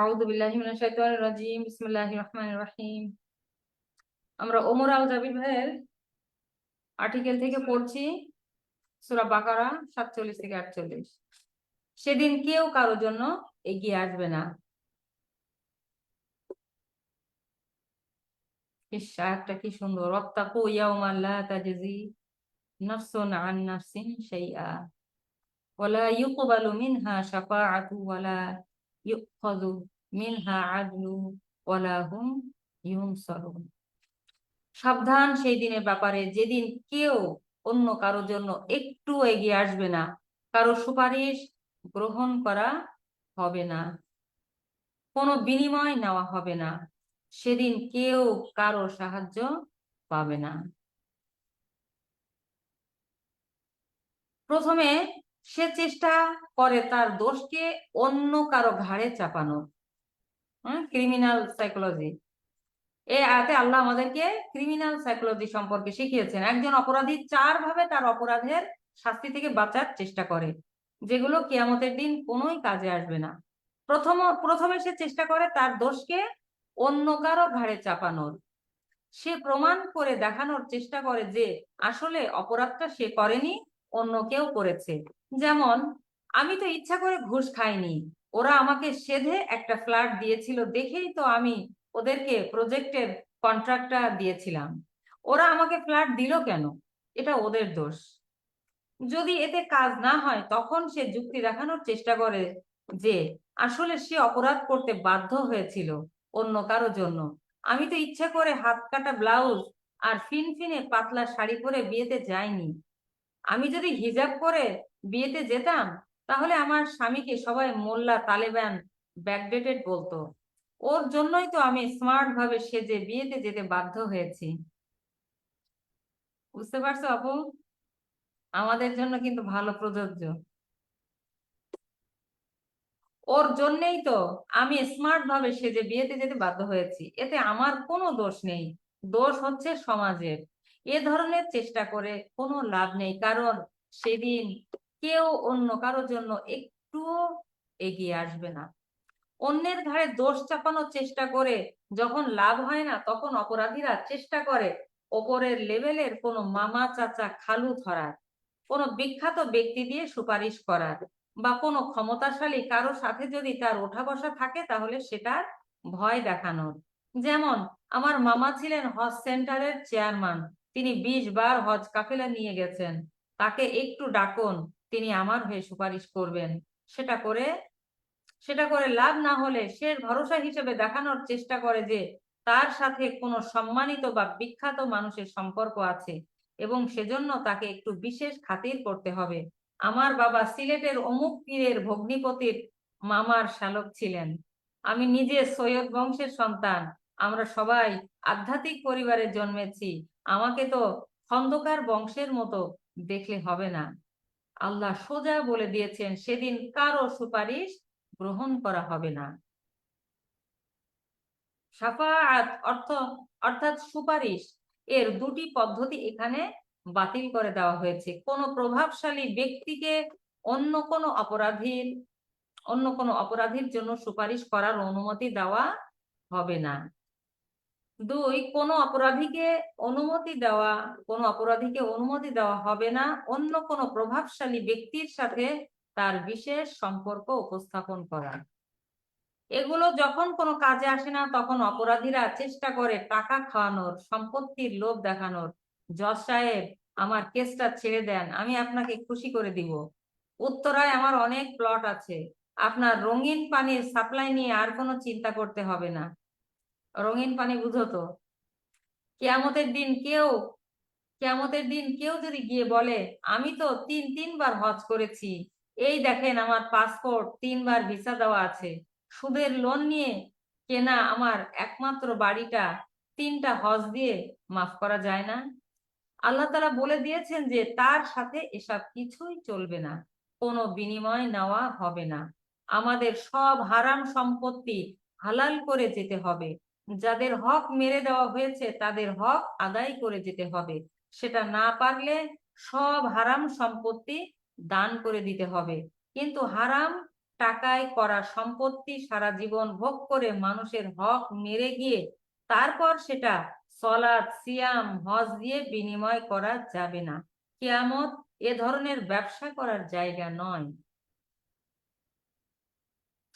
আউযু বিল্লাহি মিনাশ শাইতানির রাজিম বিসমিল্লাহির রহমানির রহিম। আমরা ওমর আল জাবির ভাইয়ের আর্টিকেল থেকে পড়ছি সূরা বাকারা 47 থেকে 48 সেদিন কেউ কারোর জন্য এগিয়ে আসবে না। আয়াতটা কি সুন্দর। ওয়াত্তাকু ইয়াওমান লা তাজজি নাফসুন আন নাফসিন শাইআ। ওয়ালা ইউকবালু মিনহা শাফাআতু ওয়ালা ইউখাযু মিনহা আদলু ওয়ালা হুম ইউনসারুন সাবধান সেই দিনের ব্যাপারে, যেদিন কেউ অন্য কারোর জন্য একটু এগিয়ে আসবে না, কারও সুপারিশ গ্রহণ করা হবে না, কোনো বিনিময় নেওয়া হবে না, সেদিন কেউ কারও সাহায্য পাবে না। প্রথমে সে চেষ্টা করে তার দোষকে অন্য কারও ঘাড়ে চাপানো। ক্রিমিনাল সাইকোলজি এ আয়াতে আল্লাহ আমাদেরকে ক্রিমিনাল সাইকোলজি সম্পর্কে শিখিয়েছেন। একজন অপরাধী চার ভাবে তার অপরাধের শাস্তি থেকে বাঁচার চেষ্টা করে, যেগুলো কেয়ামতের দিন কোনোই কাজে আসবে না। প্রথম, প্রথমে সে চেষ্টা করে তার দোষকে অন্য কারও ঘাড়ে চাপানোর। সে প্রমাণ করে দেখানোর চেষ্টা করে যে আসলে অপরাধটা সে করেনি, অন্য কেউ করেছে। যেমন, আমি তো ইচ্ছা করে ঘুষ খাইনি। ওরা আমাকে সেধে একটা ফ্ল্যাট দিয়েছিল দেখেই তো আমি ওদেরকে প্রজেক্টের কন্ট্রাক্টটা দিয়েছিলাম। ওরা আমাকে ফ্ল্যাট দিল কেন? এটা ওদের দোষ। যদি এতে কাজ না হয়, তখন সে যুক্তি দেখানোর চেষ্টা করে যে, আসলে সে অপরাধ করতে বাধ্য হয়েছিল অন্য কারও জন্য। আমি তো ইচ্ছা করে হাত কাটা ব্লাউজ আর ফিনফিনে পাতলা শাড়ি পরে বিয়েতে যাইনি। আমি যদি হিজাব করে বিয়েতে যেতাম, তাহলে আমার স্বামীকে সবাই মোল্লা তালেবান ব্যাকডেটেড বলতো। ওর জন্যই তো আমি স্মার্ট ভাবে সেজে বিয়েতে যেতে বাধ্য হয়েছি। বুঝতে পারছ আপু? আমাদের জন্য কিন্তু ভালো প্রযোজ্য। ওর জন্যেই তো আমি স্মার্ট ভাবে সেজে বিয়েতে যেতে বাধ্য হয়েছি। এতে আমার কোনো দোষ নেই। দোষ হচ্ছে সমাজের। এ ধরনের চেষ্টা করে কোনো লাভ নেই। কারণ সেদিন কেউ অন্য কারোর জন্য একটুও এগিয়ে আসবে না। অন্যের ঘাড়ে দোষ চাপানোর চেষ্টা করে যখন লাভ হয় না, তখন অপরাধীরা চেষ্টা করে ওপরের লেভেলের কোনো মামা, চাচা, খালু ধরার, কোনো বিখ্যাত ব্যক্তি দিয়ে সুপারিশ করার বা কোনো ক্ষমতাশালী কারও সাথে যদি তার ওঠা বসা থাকে, তাহলে সেটার ভয় দেখানোর। যেমন, আমার মামা ছিলেন হজ সেন্টারের চেয়ারম্যান। তিনি বিশ বার হজ কাফেলা নিয়ে গেছেন। তাকে একটু ডাকুন, তিনি আমার হয়ে সুপারিশ করবেন। সেটা করে সেটা করে লাভ না হলে সে ভরসা হিসেবে দেখানোর চেষ্টা করে যে তার সাথে কোনো সম্মানিত বা বিখ্যাত মানুষের সম্পর্ক আছে এবং সেজন্য তাকে একটু বিশেষ খাতির করতে হবে। আমার বাবা সিলেটের অমুক পীরের ভগ্নিপতির মামার শালক ছিলেন। আমি নিজে সৈয়দ বংশের সন্তান, আমরা সবাই আধ্যাত্মিক পরিবারে জন্মেছি। আমাকে তো খন্দকার বংশের মতো দেখলে হবে না। আল্লাহ সোজা বলে দিয়েছেন, সেদিন কারও সুপারিশ গ্রহণ করা হবে না। সাফাআত অর্থ, অর্থাৎ সুপারিশ এর দুটি পদ্ধতি এখানে বাতিল করে দেওয়া হয়েছে। কোন প্রভাবশালী ব্যক্তিকে অন্য কোনো অপরাধীর, অন্য কোনো অপরাধীর জন্য সুপারিশ করার অনুমতি দেওয়া হবে না। দুই, কোন অপরাধীকে অনুমতি দেওয়া, কোন অপরাধীকে অনুমতি দেওয়া হবে না। অন্য কোনো প্রভাবশালী ব্যক্তির সাথে তার বিশেষ সম্পর্ক উপস্থাপন করা। এগুলো যখন কোনো কাজে আসে না, তখন অপরাধীরা চেষ্টা করে টাকা খাওয়ানোর, সম্পত্তির লোভ দেখানোর। জজ সাহেব, আমার কেসটা ছেড়ে দেন, আমি আপনাকে খুশি করে দিব। উত্তরায় আমার অনেক প্লট আছে। আপনার রঙিন পানির সাপ্লাই নিয়ে আর কোনো চিন্তা করতে হবে না। রঙিন পানি বুঝো তো কেয়ামতের দিন কেউ, কেয়ামতের দিন কেউ যদি গিয়ে বলে, আমি তো তিন, তিনবার হজ করেছি, এই দেখেন আমার পাসপোর্ট তিনবার ভিসা দেওয়া আছে, সুদের লোন নিয়ে কেনা আমার একমাত্র বাড়িটা তিনটা হজ দিয়ে মাফ করা যায় না? আল্লাহ তারা বলে দিয়েছেন যে, তার সাথে এসব কিছুই চলবে না, কোনো বিনিময় নেওয়া হবে না। আমাদের সব হারাম সম্পত্তি হালাল করে যেতে হবে। যাদের হক মেরে দেওয়া হয়েছে, তাদের হক আদায় করে যেতে হবে। সেটা না পারলে সব হারাম সম্পত্তি দান করে দিতে হবে। কিন্তু হারাম টাকায় করা সম্পত্তি সারা জীবন ভোগ করে মানুষের হক মেরে গিয়ে তারপর সেটা সলাদ সিয়াম, হজ দিয়ে বিনিময় করা যাবে না। কেয়ামত এ ধরনের ব্যবসা করার জায়গা নয়।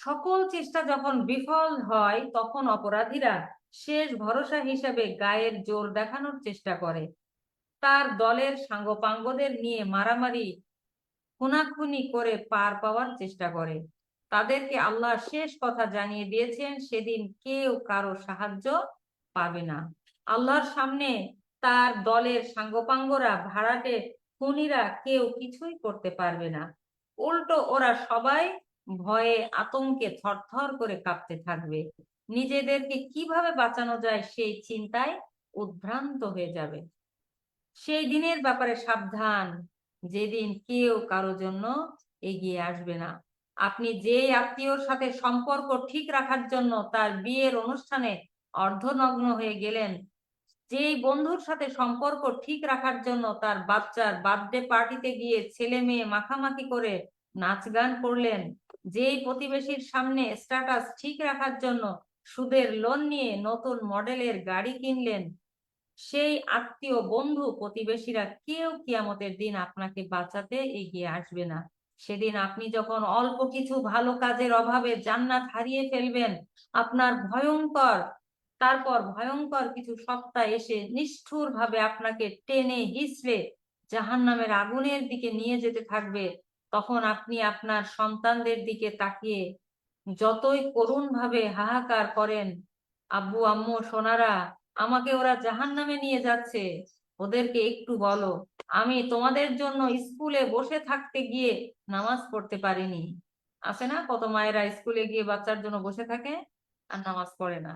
সকল চেষ্টা যখন বিফল হয়, তখন অপরাধীরা শেষ ভরসা হিসেবে গায়ের জোর দেখানোর চেষ্টা করে। তার দলের সাঙ্গপাঙ্গদের নিয়ে মারামারি, খুনাখুনি করে পার পাওয়ার চেষ্টা করে। তাদেরকে আল্লাহ শেষ কথা জানিয়ে দিয়েছেন, সেদিন কেউ কারও সাহায্য পাবে না। আল্লাহর সামনে তার দলের সাঙ্গপাঙ্গরা, ভাড়াটে খুনিরা কেউ কিছুই করতে পারবে না। উল্টো ওরা সবাই ভয়ে আতঙ্কে থরথর করে কাঁপতে থাকবে। নিজেদেরকে কীভাবে বাঁচানো যায় সেই চিন্তায় উদ্ভ্রান্ত হয়ে যাবে। সেই দিনের ব্যাপারে সাবধান, যেদিন কেউ কারও জন্য এগিয়ে আসবে না। আপনি যে আত্মীয়র সাথে সম্পর্ক ঠিক রাখার জন্য তার বিয়ের অনুষ্ঠানে অর্ধনগ্ন হয়ে গেলেন, যেই বন্ধুর সাথে সম্পর্ক ঠিক রাখার জন্য তার বাচ্চার বার্থডে পার্টিতে গিয়ে ছেলে মেয়ে মাখামাখি করে নাচ গান করলেন যেই প্রতিবেশীর সামনে স্ট্যাটাস ঠিক রাখার জন্য সুদের লোন নিয়ে নতুন মডেলের গাড়ি কিনলেন, সেই আত্মীয় বন্ধু প্রতিবেশীরা কেউ কিয়ামতের দিন আপনাকে বাঁচাতে এগিয়ে আসবে না। সেদিন আপনি যখন অল্প কিছু ভালো কাজের অভাবে জান্নাত হারিয়ে ফেলবেন, আপনার ভয়ঙ্কর, তারপর ভয়ঙ্কর কিছু সত্তা এসে নিষ্ঠুর ভাবে আপনাকে টেনে হিসড়ে জাহান নামের আগুনের দিকে নিয়ে যেতে থাকবে। তখন আপনি আপনার সন্তানদের দিকে তাকিয়ে যতই করুণ ভাবে হাহাকার করেন, আব্বু, আম্মু, সোনারা, আমাকে ওরা জাহান নামে নিয়ে যাচ্ছে, ওদেরকে একটু বলো, আমি তোমাদের জন্য স্কুলে বসে থাকতে গিয়ে নামাজ পড়তে পারিনি। আছে না কত মায়েরা স্কুলে গিয়ে বাচ্চার জন্য বসে থাকে আর নামাজ পড়ে না?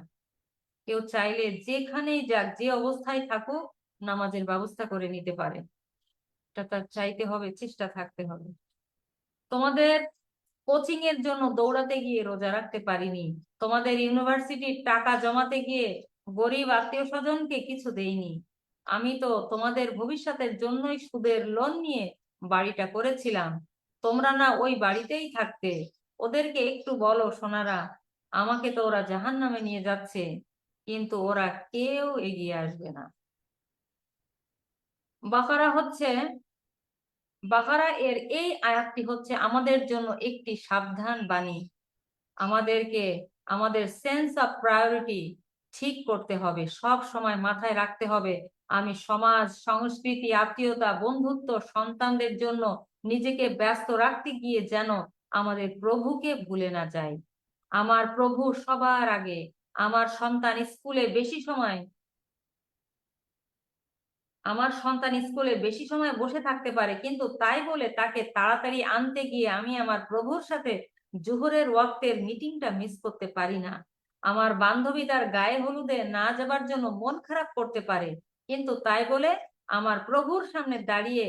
কেউ চাইলে যেখানেই যাক, যে অবস্থায় থাকুক, নামাজের ব্যবস্থা করে নিতে পারে। এটা তার চাইতে হবে, চেষ্টা থাকতে হবে। তোমাদের কোচিং এর জন্য দৌড়াতে গিয়ে রোজা রাখতে পারিনি। তোমাদের ইউনিভার্সিটির টাকা জমাতে গিয়ে গরিব আত্মীয় স্বজনকে কিছু দেইনি। আমি তো তোমাদের ভবিষ্যতের জন্যই সুদের লোন নিয়ে বাড়িটা করেছিলাম। তোমরা না ওই বাড়িতেই থাকতে। ওদেরকে একটু বলো সোনারা, আমাকে তো ওরা জাহান নামে নিয়ে যাচ্ছে, কিন্তু ওরা কেউ এগিয়ে আসবে না। বাকারা হচ্ছে বাকারা এর এই আয়াতটি হচ্ছে আমাদের জন্য একটি সাবধান বাণী। আমাদেরকে, আমাদের সেন্স অফ প্রায়োরিটি ঠিক করতে হবে, সব সময় মাথায় রাখতে হবে। আমি সমাজ, সংস্কৃতি, আত্মীয়তা, বন্ধুত্ব, সন্তানদের জন্য নিজেকে ব্যস্ত রাখতে গিয়ে যেন আমাদের প্রভুকে ভুলে না যাই। আমার প্রভু সবার আগে, আমার সন্তান স্কুলে বেশি সময় আমার সন্তান স্কুলে বেশি সময় বসে থাকতে পারে, কিন্তু তাই বলে তাকে তাড়াতাড়ি আনতে গিয়ে আমি আমার প্রভুর সাথে জোহরের ওয়াক্তের মিটিংটা মিস করতে পারি না। আমার বান্ধবী তার গায়ে হলুদে না যাবার জন্য মন খারাপ করতে পারে, কিন্তু তাই বলে আমার প্রভুর সামনে দাঁড়িয়ে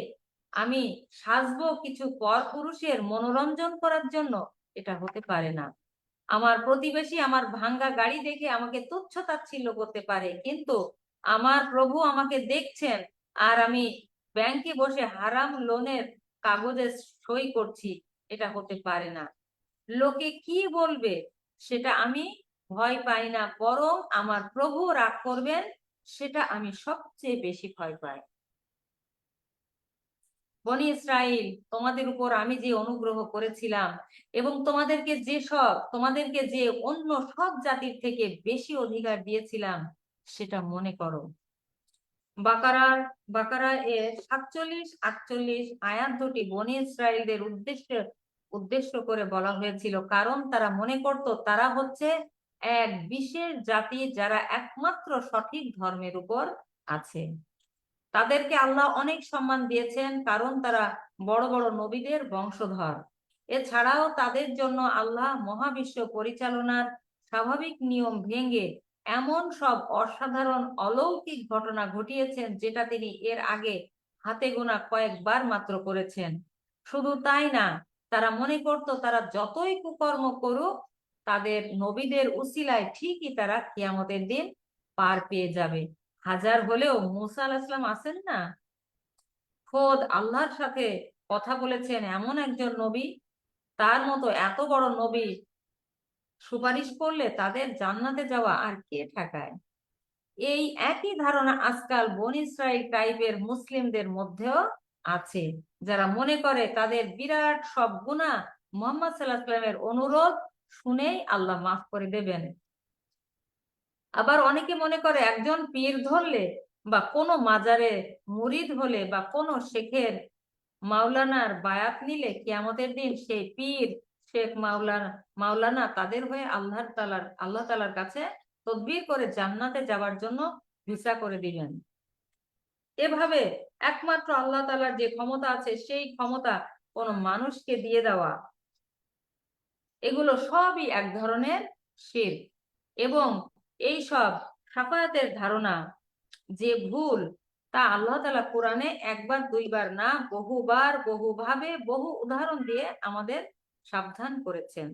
আমি সাজবো কিছু পর পুরুষের মনোরঞ্জন করার জন্য, এটা হতে পারে না। আমার প্রতিবেশী আমার ভাঙ্গা গাড়ি দেখে আমাকে তুচ্ছ তাচ্ছিল্য করতে পারে, কিন্তু আমার প্রভু আমাকে দেখছেন, আর আমি ব্যাংকে বসে হারাম লোনের কাগজে সই করছি, এটা হতে পারে না। লোকে কি বলবে, সেটা আমি ভয় পাই না, বরং আমার প্রভু রাগ করবেন, সেটা আমি সবচেয়ে বেশি ভয় পাই। বনি ইসরাইল, তোমাদের উপর আমি যে অনুগ্রহ করেছিলাম, এবং তোমাদেরকে যে সব, তোমাদেরকে যে অন্য সব জাতির থেকে বেশি অধিকার দিয়েছিলাম সেটা মনে করো। বাকারার বাকারা এর সাতচল্লিশ, আটচল্লিশ আয়াত দুটি বনি ইসরায়েলদের উদ্দেশ্যে, উদ্দেশ্য করে বলা হয়েছিল। কারণ তারা মনে করত তারা হচ্ছে এক বিশেষ জাতি যারা একমাত্র সঠিক ধর্মের উপর আছে। তাদেরকে আল্লাহ অনেক সম্মান দিয়েছেন কারণ তারা বড় বড় নবীদের বংশধর। এছাড়াও তাদের জন্য আল্লাহ মহাবিশ্ব পরিচালনার স্বাভাবিক নিয়ম ভেঙে এমন সব অসাধারণ অলৌকিক ঘটনা ঘটিয়েছেন যেটা তিনি এর আগে হাতে গোনা কয়েকবার মাত্র করেছেন। শুধু তাই না, তারা মনে করত তারা যতই কুকর্ম করুক, তাদের নবীদের উসিলায় ঠিকই তারা কিয়ামতের দিন পার পেয়ে যাবে। হাজার হলেও মুসা আল ইসলাম আছেন না? খোদ আল্লাহর সাথে কথা বলেছেন এমন একজন নবী, তার মতো এত বড় নবী সুপারিশ করলে তাদের জান্নাতে যাওয়া আর কে ঠেকায়? এই একই ধারণা আজকাল বন ইসরায়েল টাইপের মুসলিমদের মধ্যেও আছে। যারা মনে করে তাদের বিরাট সব গুণা মোহাম্মদ সাল্লাহ সাল্লামের অনুরোধ শুনেই আল্লাহ মাফ করে দেবেন। আবার অনেকে মনে করে একজন পীর ধরলে বা কোনো মাজারে মুরিদ হলে বা কোনো শেখের মাওলানার বায়াত নিলে কিয়ামতের দিন সেই পীর শেখ মাওলানা মাওলানা তাদের হয়ে আল্লাহ তালার আল্লাহ তালার কাছে তদবির করে জান্নাতে যাওয়ার জন্য ভিসা করে দিলেন। এভাবে একমাত্র আল্লাহ তালার যে ক্ষমতা আছে, সেই ক্ষমতা কোনো মানুষকে দিয়ে দেওয়া, এগুলো সবই এক ধরনের শির। এবং এই সব সাফায়াতের ধারণা যে ভুল, তা আল্লাহ তালা কোরআনে একবার, দুইবার না বহুবার, বহুভাবে বহু উদাহরণ দিয়ে আমাদের সাবধান করেছেন।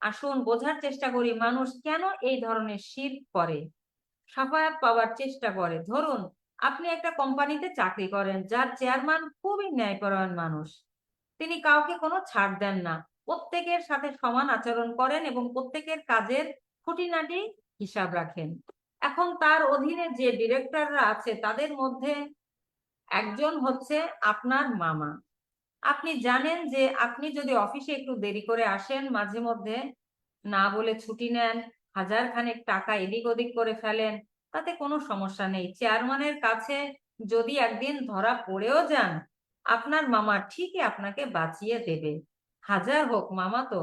আসুন, বোঝার চেষ্টা করি, মানুষ কেন এই ধরনের শীত করে সাফায়াত পাওয়ার চেষ্টা করে। ধরুন, আপনি একটা কোম্পানিতে চাকরি করেন, যার চেয়ারম্যান খুবই ন্যায়পরায়ণ মানুষ। তিনি কাউকে কোনো ছাড় দেন না। প্রত্যেকের সাথে সমান আচরণ করেন এবং প্রত্যেকের কাজের খুঁটিনাটি হিসাব রাখেন। এখন তার অধীনে যে ডিরেক্টররা আছে, তাদের মধ্যে একজন হচ্ছে আপনার মামা। আপনি জানেন যে আপনি যদি অফিসে একটু দেরি করে আসেন, মাঝে মধ্যে না বলে ছুটি নেন হাজার খানেক টাকা এদিক ওদিক করে ফেলেন, তাতে কোনো সমস্যা নেই। চেয়ারম্যানের কাছে যদি একদিন ধরা পড়েও যান, আপনার মামা ঠিকই আপনাকে বাঁচিয়ে দেবে। হাজার হোক মামা তো।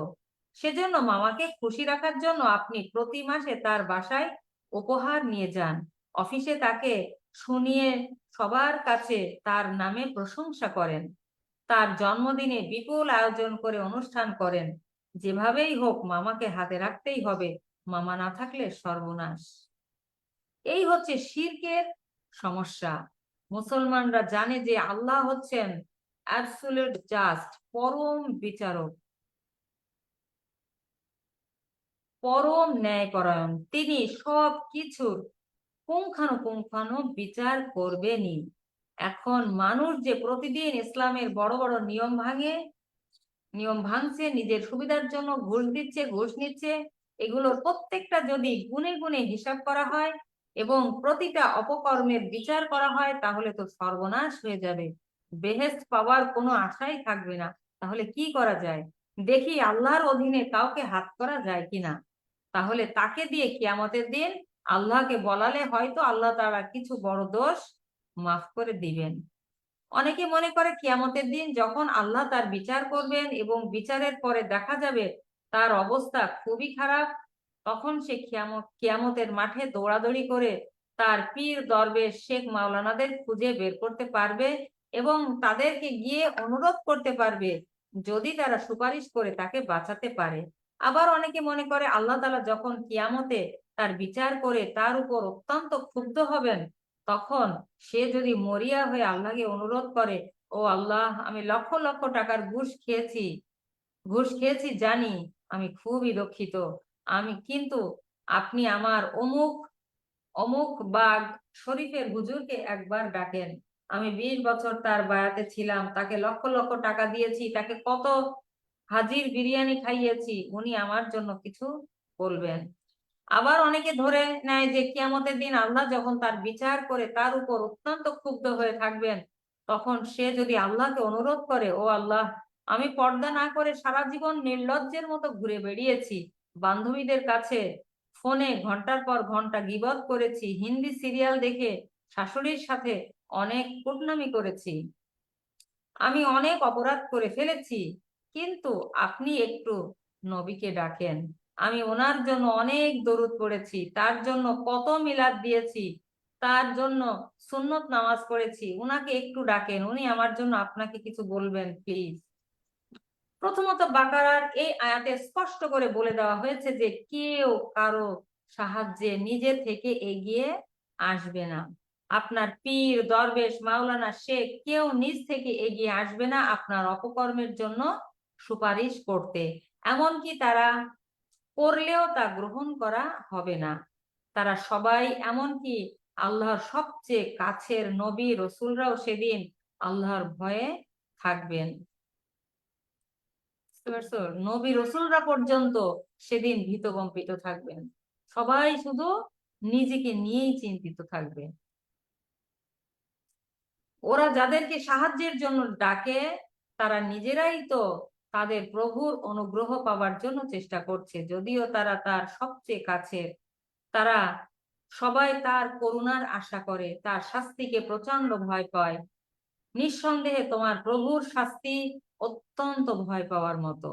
সেজন্য মামাকে খুশি রাখার জন্য আপনি প্রতি মাসে তার বাসায় উপহার নিয়ে যান। অফিসে তাকে শুনিয়ে সবার কাছে তার নামে প্রশংসা করেন। তার জন্মদিনে বিপুল আয়োজন করে অনুষ্ঠান করেন। যেভাবেই হোক মামাকে হাতে রাখতেই হবে, মামা না থাকলে সর্বনাশ। এই হচ্ছে শিরকের সমস্যা। মুসলমানরা জানে যে আল্লাহ হচ্ছেন জাস্ট পরম বিচারক। পরম ন্যায়পরায়ণ। তিনি সব কিছুর পুঙ্খানুপুঙ্খানু বিচার করবেনই। এখন মানুষ যে প্রতিদিন ইসলামের বড় বড় নিয়ম ভাঙে, নিয়ম ভাঙছে, নিজের সুবিধার জন্য ঘুষ দিচ্ছে, ঘুষ নিচ্ছে, এগুলোর প্রত্যেকটা যদি গুনে গুনে হিসাব করা হয় এবং প্রতিটা অপকর্মের বিচার করা হয়, তাহলে তো সর্বনাশ হয়ে যাবে। বেহেস্ট পাওয়ার কোনো আশাই থাকবে না। তাহলে কি করা যায়? দেখি আল্লাহর অধীনে কাউকে হাত করা যায় কিনা তাহলে তাকে দিয়ে কিয়ামতের দিন আল্লাহকে বলালে হয়তো আল্লাহ তারা কিছু বড় দোষ মাফ করে দিবেন। অনেকে মনে করে কিয়ামতের দিন যখন আল্লাহ তার বিচার করবেন এবং বিচারের পরে দেখা যাবে তার অবস্থা খুবই খারাপ, তখন সে কিয়ামত, কিয়ামতের মাঠে দৌড়াদৌড়ি করে তার পীর দরবেশ শেখ মাওলানাদের খুঁজে বের করতে পারবে এবং তাদেরকে গিয়ে অনুরোধ করতে পারবে যদি তারা সুপারিশ করে তাকে বাঁচাতে পারে। আবার অনেকে মনে করে আল্লাহ তালা যখন কিয়ামতে তার বিচার করে তার উপর অত্যন্ত ক্ষুব্ধ হবেন তখন সে যদি মরিয়া হয়ে আল্লাহকে অনুরোধ করে, ও আল্লাহ, আমি লক্ষ লক্ষ টাকার ঘুষ খেয়েছি ঘুষ খেয়েছি জানি, আমি খুবই দুঃখিত। আমি কিন্তু, আপনি আমার অমুক অমুক বাঘ শরীফের হুজুরকে একবার ডাকেন। আমি বিশ বছর তার বায়াতে ছিলাম, তাকে লক্ষ লক্ষ টাকা দিয়েছি, তাকে কত হাজির বিরিয়ানি খাইয়েছি, উনি আমার জন্য কিছু বলবেন। আবার অনেকে ধরে নেয় যে কিয়ামতের দিন আল্লাহ যখন তার বিচার করে তার উপর অত্যন্ত ক্ষুব্ধ হয়ে থাকবেন, তখন সে যদি আল্লাহকে অনুরোধ করে, ও আল্লাহ, আমি পর্দা না করে সারা জীবন নির্লজ্জের মতো ঘুরে বেড়িয়েছি, বান্ধবীদের কাছে ফোনে ঘণ্টার পর ঘণ্টা গিবত করেছি, হিন্দি সিরিয়াল দেখে শাশুড়ির সাথে অনেক কুটনামি করেছি, আমি অনেক অপরাধ করে ফেলেছি, কিন্তু আপনি একটু নবীকে ডাকেন। আমি ওনার জন্য অনেক দরুদ পড়েছি, তার জন্য কত মিলাদ দিয়েছি, তার জন্য সুন্নত নামাজ পড়েছি, উনাকে একটু ডাকেন, উনি আমার জন্য আপনাকে কিছু বলবেন প্লিজ প্রথমত বাকারার এই আয়াতে স্পষ্ট করে বলে দেওয়া হয়েছে যে কেউ কারও সাহায্যে নিজে থেকে এগিয়ে আসবে না। আপনার পীর, দরবেশ, মাওলানা শেখ কেউ নিজ থেকে এগিয়ে আসবে না আপনার অপকর্মের জন্য সুপারিশ করতে। এমনকি তারা করলেও তা গ্রহণ করা হবে না। তারা সবাই এমনকি আল্লাহর সবচেয়ে কাছের নবী, রসুলরাও সেদিন আল্লাহর ভয়ে থাকবেন। নবী, রসুলরা পর্যন্ত সেদিন ভীতকম্পিত থাকবেন। সবাই শুধু নিজেকে নিয়েই চিন্তিত থাকবে। ওরা যাদেরকে সাহায্যের জন্য ডাকে, তারা নিজেরাই তো তাদের প্রভুর অনুগ্রহ পাওয়ার জন্য চেষ্টা করছে। যদিও তারা তার সবচেয়ে কাছের, তারা সবাই তার করুণার আশা করে, তার শাস্তিকে প্রচণ্ড ভয় পায়। নিঃসন্দেহে তোমার প্রভুর শাস্তি অত্যন্ত ভয় পাওয়ার মতো।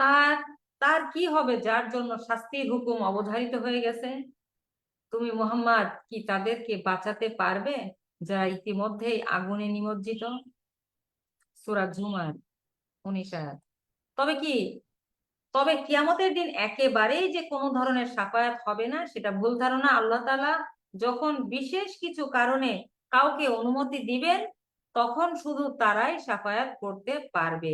তার তার কি হবে যার জন্য শাস্তির হুকুম অবধারিত হয়ে গেছে? তুমি মোহাম্মদ কি তাদেরকে বাঁচাতে পারবে? যারা ইতিমধ্যেই আগুনে নিমজ্জিত সুরাজ ঝুমার উনিশ তবে কি, তবে কিয়ামতের দিন একেবারেই যে কোনো ধরনের সাফায়াত হবে না, সেটা ভুল ধারণা। আল্লাহ তালা যখন বিশেষ কিছু কারণে কাউকে অনুমতি দিবেন, তখন শুধু তারাই সাফায়াত করতে পারবে।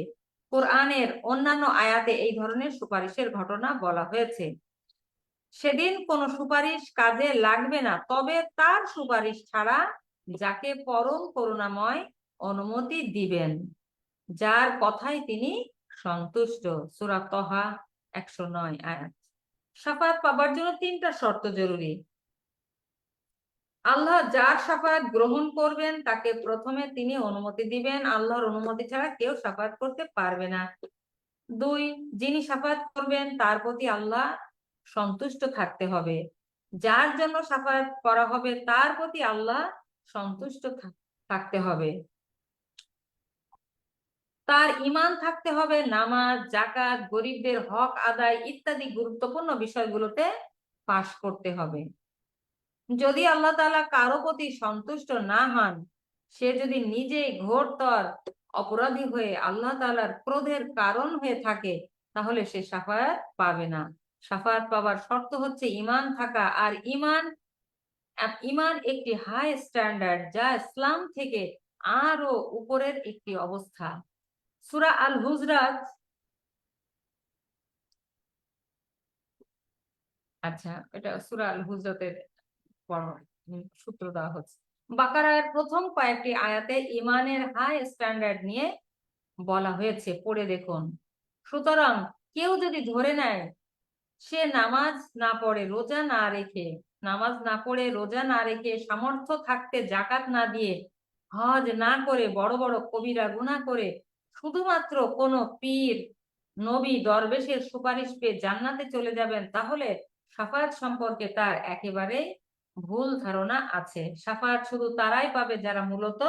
কোরআনের অন্যান্য আয়াতে এই ধরনের সুপারিশের ঘটনা বলা হয়েছে। সেদিন কোনো সুপারিশ কাজে লাগবে না, তবে তার সুপারিশ ছাড়া যাকে পরম করুণাময় অনুমতি দিবেন, যার কথাই তিনি সন্তুষ্ট। সুরা তহা একশো নয় আয়াত। সাফাত পাবার জন্য তিনটা শর্ত জরুরি। আল্লাহ যার সাফাত গ্রহণ করবেন, তাকে প্রথমে তিনি অনুমতি দিবেন। আল্লাহর অনুমতি ছাড়া কেউ সাফাত করতে পারবে না। দুই, যিনি সাফাত করবেন, তার প্রতি আল্লাহ সন্তুষ্ট থাকতে হবে। যার জন্য সাফাত করা হবে, তার প্রতি আল্লাহ সন্তুষ্ট থাকতে হবে। তার ইমান থাকতে হবে, নামাজ জাকাত গরিবদের হক আদায় ইত্যাদি গুরুত্বপূর্ণ বিষয়গুলোতে পাশ করতে হবে। যদি আল্লাহ তালা কারও প্রতি সন্তুষ্ট না হন, সে যদি নিজেই ঘোরতর অপরাধী হয়ে আল্লাহ তালার ক্রোধের কারণ হয়ে থাকে, তাহলে সে সাফায়াত পাবে না। সাফায়াত পাবার শর্ত হচ্ছে ইমান থাকা, আর ইমান ইমান একটি হাই স্ট্যান্ডার্ড যা ইসলাম থেকে আরও উপরের একটি অবস্থা। সুরা আল হুজরাত আচ্ছা এটা সুরা আল হুজরাতের সূত্র দেওয়া হচ্ছে। বাকারায়ের প্রথম কয়েকটি আয়াতে ইমানের হাই স্ট্যান্ডার্ড নিয়ে বলা হয়েছে, পড়ে দেখুন। সুতরাং কেউ যদি ধরে নেয়, সে নামাজ না পড়ে, রোজা না রেখে নামাজ না পড়ে রোজা না রেখে সামর্থ্য থাকতে জাকাত না দিয়ে হজ না করে বড় বড় কবিরা গুণা করে শুধুমাত্র কোনো পীর, নবী, দরবেশের সুপারিশ পেয়ে জান্নাতে চলে যাবেন, তাহলে সাফায়াত সম্পর্কে তার একেবারে ভুল ধারণা আছে। সাফায়াত শুধু তারাই পাবে যারা মূলত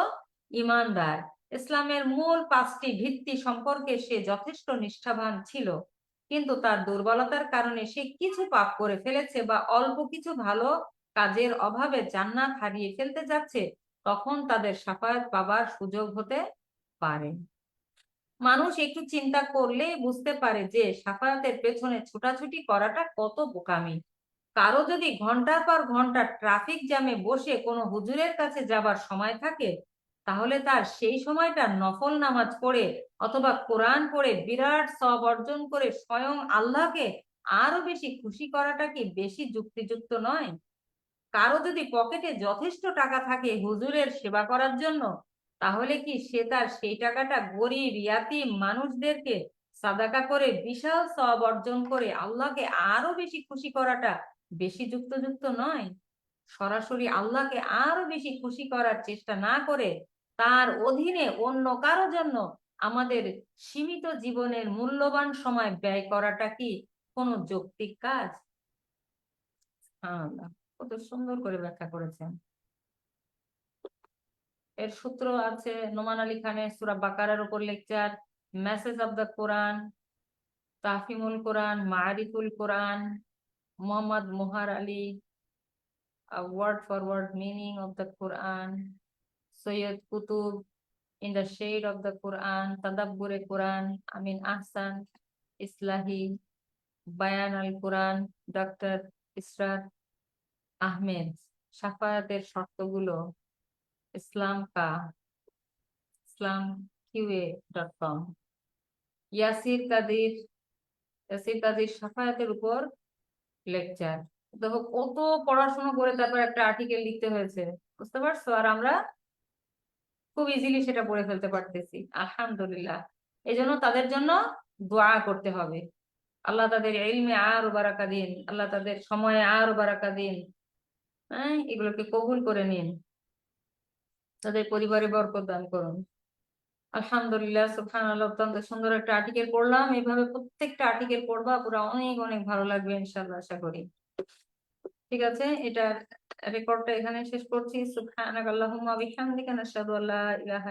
ইমানদার। ইসলামের মূল পাঁচটি ভিত্তি সম্পর্কে সে যথেষ্ট নিষ্ঠাবান ছিল। কিন্তু তার দুর্বলতার কারণে সে কিছু পাপ করে ফেলেছে বা অল্প কিছু ভালো কাজের অভাবে জান্নাত হারিয়ে ফেলতে যাচ্ছে, তখন তাদের সাফায়াত পাবার সুযোগ হতে পারে। মানুষ একটু চিন্তা করলে বুঝতে পারে যে সাফায়াতের পেছনে ছোটাছুটি করাটা কত বোকামি। কারও যদি ঘণ্টার পর ঘণ্টা ট্রাফিক জ্যামে বসে কোনো হুজুরের কাছে যাবার সময় থাকে তাহলে তার সেই সময়টা নফল নামাজ পড়ে অথবা কোরআন পড়ে বিরাট সব অর্জন করে স্বয়ং আল্লাহকে আরও বেশি খুশি করাটা কি বেশি যুক্তিযুক্ত নয়? কারও যদি পকেটে যথেষ্ট টাকা থাকে হুজুরের সেবা করার জন্য, তাহলে কি সে তার সেই টাকাটা গরিব ইয়াতি মানুষদেরকে সাদাকা করে বিশাল সব অর্জন করে আল্লাহকে আরও বেশি খুশি করাটা বেশি যুক্তযুক্ত নয়? সরাসরি আল্লাহকে আরও বেশি খুশি করার চেষ্টা না করে তার অধীনে অন্য কারও জন্য আমাদের সীমিত জীবনের মূল্যবান সময় ব্যয় করাটা কি কোনো যৌক্তিক কাজ? কত সুন্দর করে ব্যাখ্যা করেছেন। এর সূত্র আছে নোমান আলী খানের সুরা বাকারার উপর lecture, message of the Quran Tafimul Quran Mariful Quran, Muhammad Mohar Ali word for word meaning of the Quran. Sayyid Qutb in the shade of the Quran তাদাব্বুরে কোরআন আমিন আহসান ইসলাহি বায়ান আল কোরআন ডক্টর ইসরাত আহমেদ সাফায়াতের শর্তগুলো ইসলাম কা Islam QA dot com Yasir Qadhi Yasir Qadhi সাফায়াতের উপর lecture দেখো কত পড়াশোনা করে তারপর একটা আর্টিকেল লিখতে হয়েছে। বুঝতে পারছ? আর আমরা খুব ইজিলি সেটা পড়ে ফেলতে পারতেছি। আলহামদুলিল্লাহ। এই জন্য তাদের জন্য দোয়া করতে হবে। আল্লাহ তাদের ইলমে আরও বারাকা দিন। আল্লাহ তাদের সময়ে আরও বারাকা দিন। হ্যাঁ এগুলোকে কবুল করে নিন। তাদের পরিবারে বরকত দান করুন। আলহামদুলিল্লাহ সুবহান আল্লাহ অত্যন্ত সুন্দর একটা আর্টিকেল পড়লাম। এইভাবে প্রত্যেকটা আর্টিকেল পড়বা, পুরো অনেক অনেক ভালো লাগবে ইনশাল্লাহ আশা করি। ঠিক আছে? এটা রেকর্ডটা এখানে শেষ করছি। সুবহানাক আল্লাহুম্মা বিহামদিকা নাশহাদু আল্লা ইলাহা